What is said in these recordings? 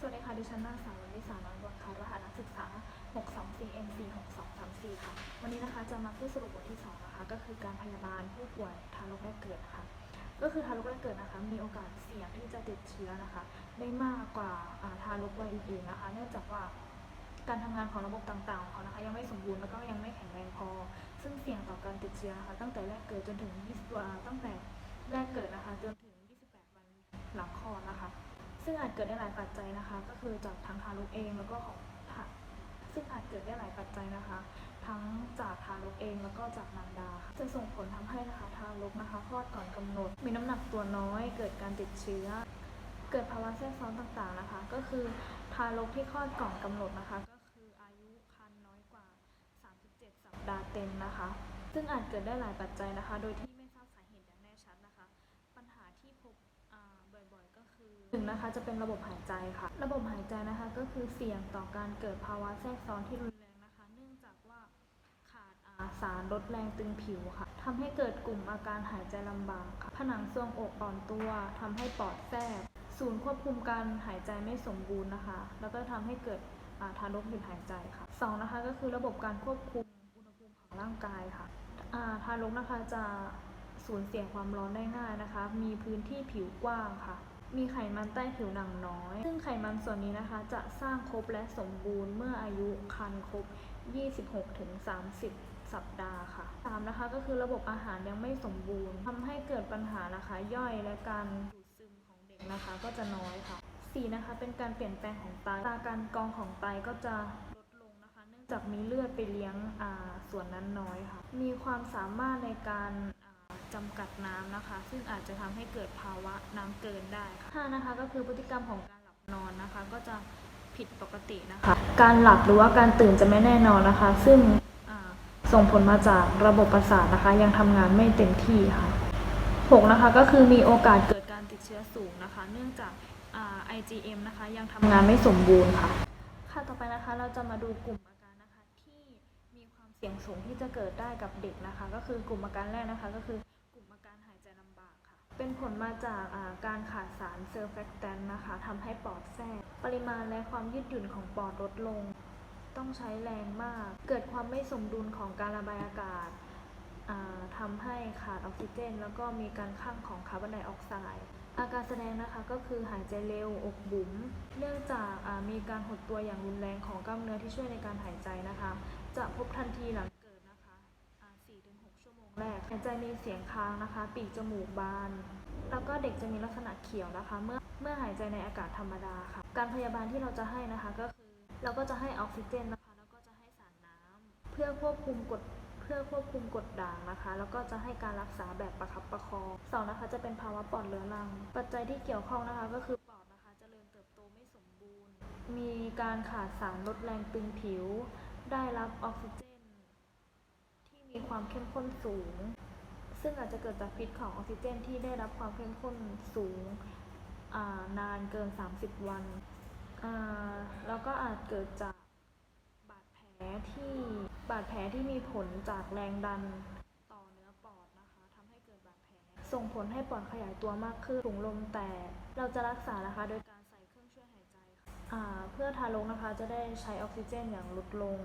สวัสดีค่ะ ดิฉันนางสาววลิสาน้อยบวค่ะรหัสนักศึกษา 624 MC 6234 ค่ะ วันนี้นะคะจะมาพูดสรุปบทที่ 2 นะคะ ก็คือการพยาบาลผู้ป่วยทารกแรกเกิดนะคะก็คือทารกแรกเกิดนะคะ มีโอกาสเสี่ยงที่จะติดเชื้อนะคะ ได้มากกว่าทารกวัยอื่นๆนะคะ เนื่องจากว่าการทำงานของระบบต่างๆของเขานะคะยังไม่สมบูรณ์แล้วก็ยังไม่แข็งแรงพอ ซึ่งเสี่ยงต่อการติดเชื้อนะคะตั้งแต่แรกเกิดจนถึง20ตั้งแต่แรกเกิดนะคะ จนถึง 28 วันหลังคลอดนะคะ ซึ่งอาจเกิดได้หลายปัจจัยนะคะ ก็คือจากทางทารกเองแล้วก็ของทาซึ่งอาจเกิดได้หลายปัจจัยนะคะ ทั้งจากทารกเองแล้วก็จากมารดา จะส่งผลทำให้นะคะทารกนะคะคลอดก่อนกำหนด มีน้ำหนักตัวน้อย เกิดการติดเชื้อ เกิดภาวะแทรกซ้อนต่างๆนะคะ ก็คือทารกที่คลอดก่อนกำหนดนะคะ ก็คืออายุครรภ์น้อยกว่า 37 สัปดาห์เต็มนะคะ ซึ่งอาจเกิดได้หลายปัจจัยนะคะ โดยที่ นึ่งนะคะจะเป็นระบบหายใจค่ะ ระบบหายใจนะคะก็คือเสี่ยงต่อการเกิดภาวะแทรกซ้อนที่รุนแรงนะคะ เนื่องจากว่าขาดาสารลดแรงตึงผิวค่ะทำให้เกิดกลุ่มอาการหายใจลำบากค่ะ ผนังทรวงอกอ่อนตัวทำให้ปอดแฟบศูนย์ควบคุมการหายใจไม่สมบูรณ์นะคะ แล้วก็ทำให้เกิดาทารกหยุดหายใจค่ะสองนะคะก็คือระบบการควบคุมอุณหภูมิของร่างกายค่ะาทารกนะคะจะสูญเสียความร้อนได้ง่ายนะคะ มีพื้นที่ผิวกว้างค่ะ มีไขมันใต้ผิวหนังน้อย ซึ่งไขมันส่วนนี้นะคะ จะสร้างครบและสมบูรณ์เมื่ออายุครรภ์ครบ 26ถึง30สัปดาห์ค่ะสามนะคะก็คือระบบอาหารยังไม่สมบูรณ์ทำให้เกิดปัญหานะคะ ย่อยและการดูดซึมของเด็กนะคะก็จะน้อยค่ะสี่นะคะเป็นการเปลี่ยนแปลงของไตตาการกรองของไตก็จะลดลงนะคะ เนื่องจากมีเลือดไปเลี้ยงอ่าส่วนนั้นน้อยค่ะ มีความสามารถในการ จำกัดน้ำนะคะ ซึ่งอาจจะทำให้เกิดภาวะน้ำเกินได้ค่ะห้านะคะก็คือพฤติกรรมของการหลับนอนนะคะ ก็จะผิดปกตินะคะ การหลับหรือว่าการตื่นจะไม่แน่นอนนะคะ ซึ่งอ่าส่งผลมาจากระบบประสาทนะคะ ยังทำงานไม่เต็มที่ค่ะหกนะคะก็คือมีโอกาสเกิดการติดเชื้อสูงนะคะ เนื่องจากอ่า IgM นะคะ ยังทำงานไม่สมบูรณ์ค่ะ ค่ะต่อไปนะคะเราจะมาดูกลุ่มอาการนะคะที่มีความเสี่ยงสูงที่จะเกิดได้กับเด็กนะคะ ก็คือกลุ่มอาการแรกนะคะ ก็คือ เป็นผลมาจากการขาดสารเซอร์แฟกแตนนะคะทำให้ปอดแทรกปริมาณและความยืดหยุ่นของปอดลดลง ต้องใช้แรงมาก เกิดความไม่สมดุลของการระบายอากาศาทำให้ขาดออกซิเจน แล้วก็มีการข้างของคาร์บอนไดออกไซด์อาการแสดงนะคะก็คือหายใจเร็วอกบุ๋มเนื่องจากามีการหดตัวอย่างรุนแรงของกล้ามเนื้อที่ช่วยในการหายใจนะคะ จะพบทันทีหลังเกิดนะคะอ่า4-6 ชั่วโมง แรกหายใจมีเสียงค้างนะคะ ปีกจมูกบาน แล้วก็เด็กจะมีลักษณะเขียวนะคะ เมื่อเมื่อหายใจในอากาศธรรมดาค่ะ การพยาบาลที่เราจะให้นะคะก็คือเราก็จะให้ออกซิเจนนะคะ แล้วก็จะให้สารน้ำเพื่อควบคุมกดเพื่อควบคุมกดด่างนะคะ แล้วก็จะให้การรักษาแบบประคับประคองสองนะคะ จะเป็นภาวะปอดเรื้อรัง ปัจจัยที่เกี่ยวข้องนะคะก็คือปอดนะคะจะเจริญเติบโตไม่สมบูรณ์ มีการขาดสารลดแรงตึงผิว ได้รับออกซิเจน มีความเข้มข้นสูง ซึ่งอาจจะเกิดจากพิษของออกซิเจนที่ได้รับความเข้มข้นสูงานานเกิน 30 วัน แล้วก็อาจเกิดจากบาดแผลที่บาดแผลที่มีผลจากแรงดันต่อเนื้อปอดนะคะทำให้เกิดบาดแผล ส่งผลให้ปอดขยายตัวมากขึ้นถุงลมแตก เราจะรักษานะคะโดยการใส่เครื่องช่วยหายใจค่ะเพื่อทารกนะคะจะได้ใช้ออกซิเจนอย่างลดลง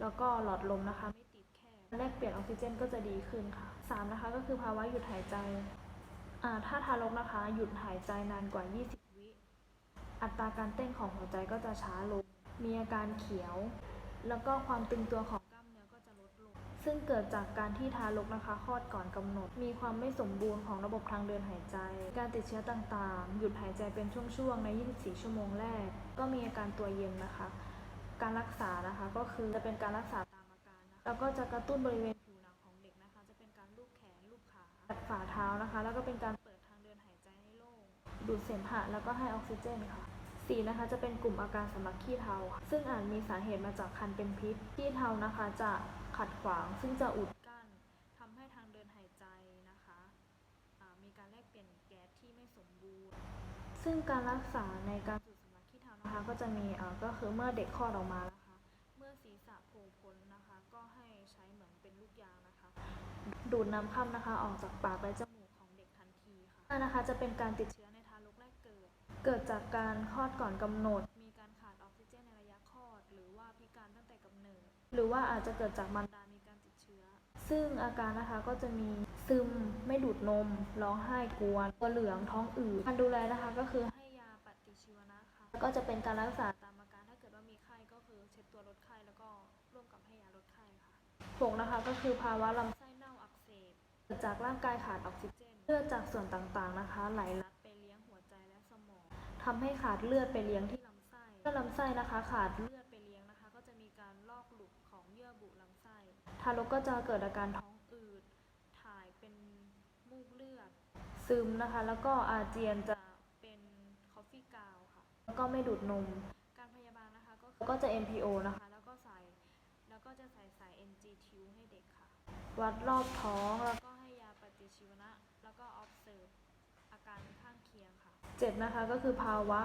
แล้วก็หลอดลมนะคะ แลกเปลี่ยนออกซิเจนก็จะดีขึ้นค่ะสามนะคะก็คือภาวะหยุดหายใจถ้าทารกนะคะหยุดหายใจนานกว่า 20 วิ อัตราการเต้นของหัวใจก็จะช้าลง มีอาการเขียว แล้วก็ความตึงตัวของกล้ามเนื้อก็จะลดลง ซึ่งเกิดจากการที่ทารกนะคะคลอดก่อนกำหนด มีความไม่สมบูรณ์ของระบบทางเดินหายใจ การติดเชื้อต่างๆ หยุดหายใจเป็นช่วงๆ ใน 24 ชั่วโมงแรก ก็มีอาการตัวเย็นนะคะ การรักษานะคะก็คือจะเป็นการรักษา แล้วก็จะกระตุ้นบริเวณผิวหนังของเด็กนะคะ จะเป็นการลูบแขนลูบขาฝ่าเท้านะคะ แล้วก็เป็นการเปิดทางเดินหายใจให้โล่งดูดเสมหะแล้วก็ให้ออกซิเจนค่ะสี่นะคะจะเป็นกลุ่มอาการสำลักขี้เทาซึ่งอาจมีสาเหตุมาจากคันเป็นพิษขี้เทานะคะจะขัดขวาง ซึ่งจะอุดกั้นทำให้ทางเดินหายใจนะคะมีการแลกเปลี่ยนแก๊สที่ไม่สมบูรณ์ ซึ่งการรักษาในการสูดสำลักขี้เทานะคะก็จะมีก็คือเมื่อเด็กคลอดออกมานะค ลูกยางนะคะ ดูดน้ำค่ำนะคะ ออกจากปากและจมูกของเด็กทันทีค่ะนะคะ จะเป็นการติดเชื้อในทารกแรกเกิด เกิดจากการคลอดก่อนกำหนด มีการขาดออกซิเจนในระยะคลอด หรือว่าพิการตั้งแต่กำเนิด หรือว่าอาจจะเกิดจากมารดามีการติดเชื้อ ซึ่งอาการนะคะก็จะมีซึมไม่ดูดนม ร้องไห้กวนตัวเหลืองท้องอืดการดูแลนะคะก็คือให้ยาปฏิชีวนะค่ะแล้วก็จะเป็นการรักษาตาม 6นะคะก็คือภาวะลำไส้เน่าอักเสบเกิดจากร่างกายขาดออกซิเจนเลือดจากส่วนต่างๆนะคะ ไหลลัดไปเลี้ยงหัวใจและสมอง ทำให้ขาดเลือดไปเลี้ยงที่ลำไส้เมื่อลำไส้นะคะ ขาดเลือดไปเลี้ยงนะคะ ก็จะมีการลอกหลุดของเยื่อบุลำไส้ทารกก็จะเกิดอาการท้องอืดถ่ายเป็นมูกเลือด ซึมนะคะ แล้วก็อาเจียนจะเป็นคอฟฟี่กาวค่ะแล้วก็ไม่ดูดนม การพยาบาลนะคะก็จะ MPO นะคะ วัดรอบท้องแล้วก็ให้ยาปฏิชีวนะ แล้วก็ observe อาการข้างเคียงค่ะ เจ็ดนะคะก็คือภาวะ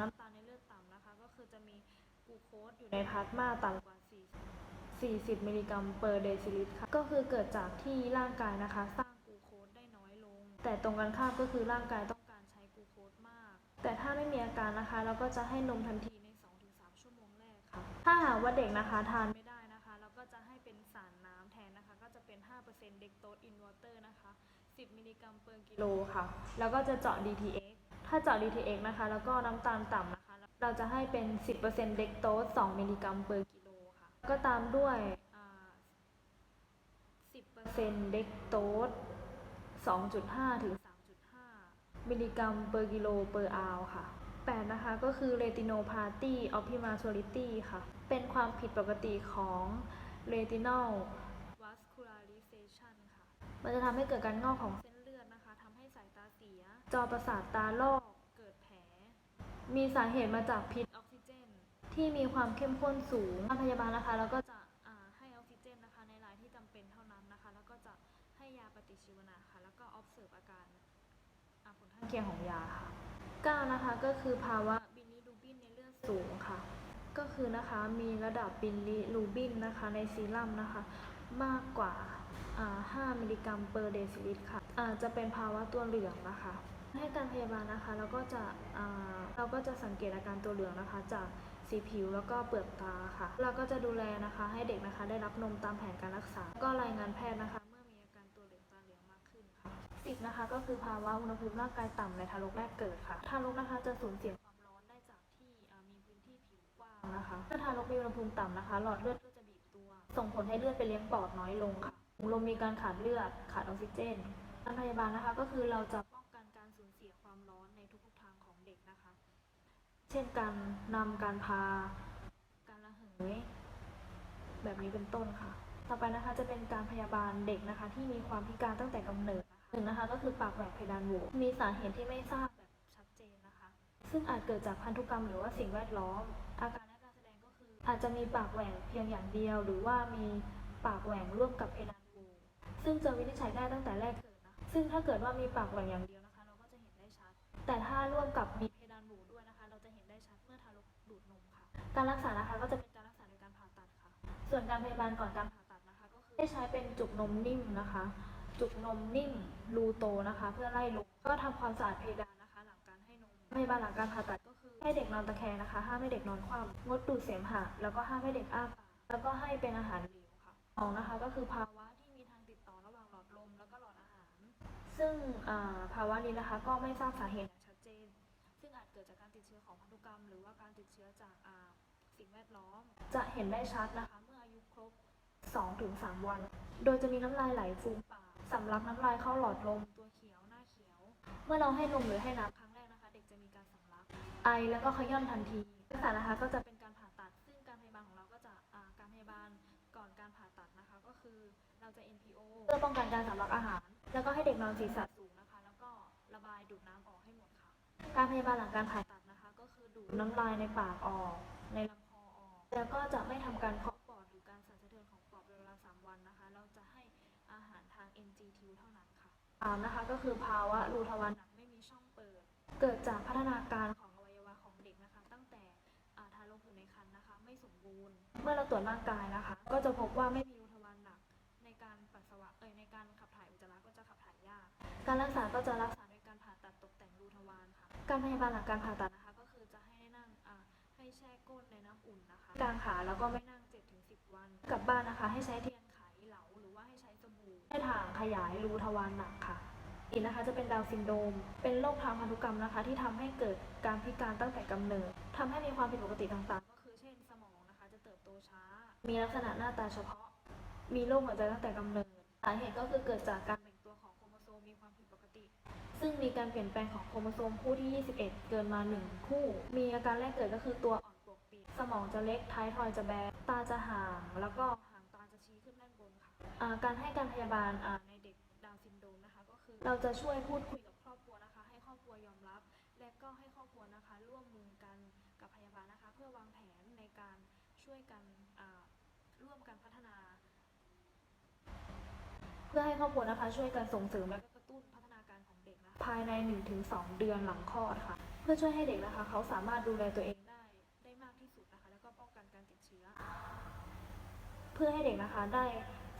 น้ำตาลในเลือดต่ำนะคะ ก็คือจะมีกูโคสอยู่ในพลาสมาต่ำกว่า4 40 มิลลิกรัมเปอร์เดซิลิตรค่ะ ก็คือเกิดจากที่ร่างกายนะคะ สร้างกูโคสได้น้อยลง แต่ตรงกันข้ามก็คือร่างกายต้องการใช้กูโคสมาก แต่ถ้าไม่มีอาการนะคะ เราก็จะให้นมทันทีใน 2-3 ชั่วโมงแรกค่ะ ถ้าหากว่าเด็กนะคะทานไม่ได้ 5%เด็กโตสอินวอเตอร์นะคะ 10 มิลลิกรัมเปอร์กิโลค่ะ แล้วก็จะเจาะ DTX ถ้าเจาะ DTX นะคะ แล้วก็น้ำตาลต่ำนะคะ เราจะให้เป็น 10%เด็กโตส2มิลลิกรัมเปอร์กิโลค่ะ ก็ตามด้วยอ่า10%เด็กโตส2.5 ถึง 3.5 มิลลิกรัมเปอร์กิโลเปอร์อาวค่ะ 8 นะคะ ก็คือ retinopathy of prematurity ค่ะ เป็นความผิดปกติของ retinal vascularization ค่ะ มันจะทำให้เกิดการงอกของเส้นเลือดนะคะทำให้สายตาเสีย จอประสาทตาลอกเกิดแผล มีสาเหตุมาจากพิษออกซิเจน ที่มีความเข้มข้นสูงการพยาบาลนะคะ แล้วก็จะอ่าให้ออกซิเจนนะคะ ในรายที่จำเป็นเท่านั้นนะคะ แล้วก็จะให้ยาปฏิชีวนะค่ะ แล้วก็ observe อาการอ่าผลข้างเคียงของยาค่ะ9นะคะก็คือภาวะบิลิรูบินในเลือดสูงค่ะ ก็คือนะคะมีระดับบิลิรูบินนะคะในซีรัมนะคะ มากกว่าอ่า 5มิลลิกรัมเปอร์เดซิลิตรค่ะจะเป็นภาวะตัวเหลืองนะคะ ให้การพยาบาลนะคะแล้วก็จะเราก็จะสังเกตอาการตัวเหลืองนะคะ จากสีผิวแล้วก็เปลือกตาค่ะ เราก็จะดูแลนะคะ ให้เด็กนะคะได้รับนมตามแผนการรักษา ก็รายงานแพทย์นะคะ เมื่อมีอาการตัวเหลืองตาเหลืองมากขึ้นค่ะสิบนะคะก็คือภาวะอุณหภูมิร่างกายต่ำในทารกแรกเกิดค่ะทารกนะคะจะสูญเสียความร้อนได้จากที่มีพื้นที่ผิวกว้างนะคะถ้าทารกมีอุณหภูมิต่ำนะคะ หลอดเลือดก็จะบีบตัว ส่งผลให้เลือดไปเลี้ยงปอดน้อยลงค่ะ ลมมีการขาดเลือด ขาดออกซิเจนการพยาบาลนะคะก็คือเราจะป้องกันการสูญเสียความร้อนในทุกๆทางของเด็กนะคะ เช่นการนำการพา การระเหย แบบนี้เป็นต้นค่ะ ต่อไปนะคะจะเป็นการพยาบาลเด็กนะคะ ที่มีความพิการตั้งแต่กำเนิดนะคะหนึ่งนะคะก็คือปากแหว่งเพดานโหวมีสาเหตุที่ไม่ทราบแบบชัดเจนนะคะ ซึ่งอาจเกิดจากพันธุกรรมหรือว่าสิ่งแวดล้อม อาการและการแสดงก็คือ อาจจะมีปากแหว่งเพียงอย่างเดียว หรือว่ามีปากแหว่งร่วมกับเพดาน ซึ่งจะวินิจฉัยได้ตั้งแต่แรกเกิดนะ ซึ่งถ้าเกิดว่ามีปากแหว่งอย่างเดียวนะคะ เราก็จะเห็นได้ชัด แต่ถ้าร่วมกับมีเพดานโหวด้วยนะคะ เราจะเห็นได้ชัดเมื่อทารกดูดนมค่ะ การรักษานะคะก็จะเป็นการรักษาโดยการผ่าตัดค่ะ ส่วนการพยาบาลก่อนการผ่าตัดนะคะ ก็คือให้ใช้เป็นจุกนมนิ่มนะคะ จุกนมนิ่มรูโตนะคะ เพื่อไล่ลมก็ทำความสะอาดเพดานนะคะ หลังการให้นมพยาบาลหลังการผ่าตัดก็คือให้เด็กนอนตะแคงนะคะ ห้ามให้เด็กนอนคว่ำงดดูดเสมหะแล้วก็ห้ามให้เด็กอ้าปากแล้วก็ให้เป็นอาหารเหลวค่ะสองนะคะก็คือภาวะ ซึ่งภาวะนี้นะคะก็ไม่ทราบสาเหตุอย่างชัดเจน ซึ่งอาจเกิดจากการติดเชื้อของพันธุกรรม หรือว่าการติดเชื้อจากสิ่งแวดล้อม จะเห็นได้ชัดนะคะเมื่ออายุครบ 2-3 วัน โดยจะมีน้ำลายไหลฟูมปากสำลักน้ำลายเข้าหลอดลมตัวเขียวหน้าเขียว เมื่อเราให้นมหรือให้น้ำครั้งแรกนะคะ เด็กจะมีการสำลักไอแล้วก็ขย้อนทันทีลักษณะนะคะก็จะเป็นการผ่าตัด ซึ่งการพยาบาลของเราก็จะการพยาบาลก่อนการผ่าตัดนะคะ ก็คือเราจะ NPO เพื่อป้องกันการสำลักอาหาร แล้วก็ให้เด็กนอนศีรษะสูงนะคะ แล้วก็ระบายดูดน้ำออกให้หมดค่ะ การพยาบาลหลังการผ่าตัดนะคะ ก็คือดูดน้ำลายในปากออก ในลำคอออก แล้วก็จะไม่ทำการเคาะปอดหรือการสั่นสะเทือนของปอดเป็นเวลา3วันนะคะ เราจะให้อาหารทาง NGT เท่านั้นค่ะสามนะคะก็คือภาวะรูทวารหนักไม่มีช่องเปิด เกิดจากพัฒนาการของอวัยวะของเด็กนะคะ ตั้งแต่อ่าทารกอยู่ในครรภ์นะคะ ไม่สมบูรณ์ เมื่อเราตรวจร่างกายนะคะ ก็จะพบว่าไม่มีรูทวารหนัก ในการปัสสาวะเอ่ยใน การรักษาก็จะรักษาโดยการผ่าตัดตกแต่งรูทวารค่ะ การพยาบาลหลังการผ่าตัดนะคะก็คือจะให้นั่งให้แช่ก้นในน้ำอุ่นนะคะกางขาแล้วก็ไม่นั่ง7-10 วัน กลับบ้านนะคะ ให้ใช้เทียนไขเหลาหรือว่าให้ใช้สบู่ให้ถ่างขยายรูทวารหนักค่ะอีกนะคะจะเป็นดาวซินโดม เป็นโรคทางพันธุกรรมนะคะ ที่ทำให้เกิดการพิการตั้งแต่กำเนิดทำให้มีความผิดปกติต่างๆ ก็คือเช่นสมองนะคะจะเติบโตช้า มีลักษณะหน้าตาเฉพาะ มีโรคหัวใจตั้งแต่กำเนิด สาเหตุก็คือเกิดจากการ ผิดปกติ ซึ่งมีการเปลี่ยนแปลงของโครโมโซมคู่ที่ 21 เกินมา 1 คู่ มีอาการแรกเกิดก็คือตัวอ่อนปวกปีกสมองจะเล็ก ท้ายทอยจะแบน ตาจะห่าง แล้วก็หางตาจะชี้ขึ้นด้านบนค่ะอ่าการให้การพยาบาลในเด็กดาวซินโดมนะคะ ก็คือเราจะช่วยพูดคุยกับครอบครัวนะคะ ให้ครอบครัวยอมรับ และก็ให้ครอบครัวนะคะ ร่วมมือกันกับพยาบาลนะคะ เพื่อวางแผนในการช่วยกันร่วมกันพัฒนา เพื่อให้ครอบครัวนะคะช่วยกันส่งเสริมและ ภายใน 1-2 เดือนหลังคลอดค่ะ เพื่อช่วยให้เด็กนะคะ เขาสามารถดูแลตัวเองได้ได้มากที่สุดนะคะ แล้วก็ป้องกันการติดเชื้อ เพื่อให้เด็กนะคะได้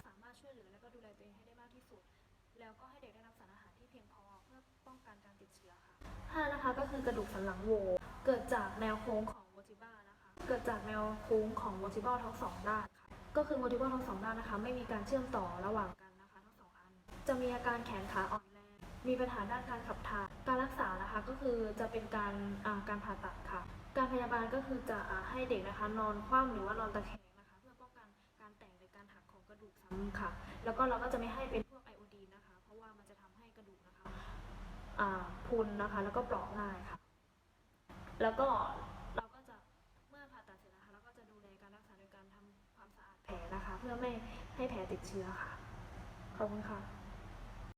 สามารถช่วยเหลือและก็ดูแลตัวเองให้ได้มากที่สุด แล้วก็ให้เด็กได้รับสารอาหารที่เพียงพอเพื่อป้องกันการติดเชื้อค่ะห้านะคะก็คือกระดูกสันหลังโหวเกิดจากแนวโค้งของโวจิบ้านะคะ เกิดจากแนวโค้งของโวจิบ้าทั้งสองด้านค่ะก็คือโวจิบ้าทั้งสองด้านนะคะ ไม่มีการเชื่อมต่อระหว่างกันนะคะทั้งสองอัน จะมีอาการแขนขาอ่อน มีปัญหาด้านการขับถ่าย การรักษานะคะก็คือจะเป็นการการผ่าตัดค่ะ การพยาบาลก็คือจะอให้เด็กนะคะนอนคว่ำหรือว่านอนตะแคงนะคะ เพื่อป้องกันการแตกหรือการหักของกระดูกซ้ำค่ะ แล้วก็เราก็จะไม่ให้เป็นพวกไอโอดีนนะคะ เพราะว่ามันจะทำให้กระดูกนะคะพุนนะคะ แล้วก็เปราะง่ายค่ะ แล้วก็เราก็จะเมื่อผ่าตัดเสร็จนะคะเราก็จะดูแลการรักษาโดยการทำความสะอาดแผลนะคะ เพื่อไม่ให้แผลติดเชื้อค่ะ ขอบคุณค่ะ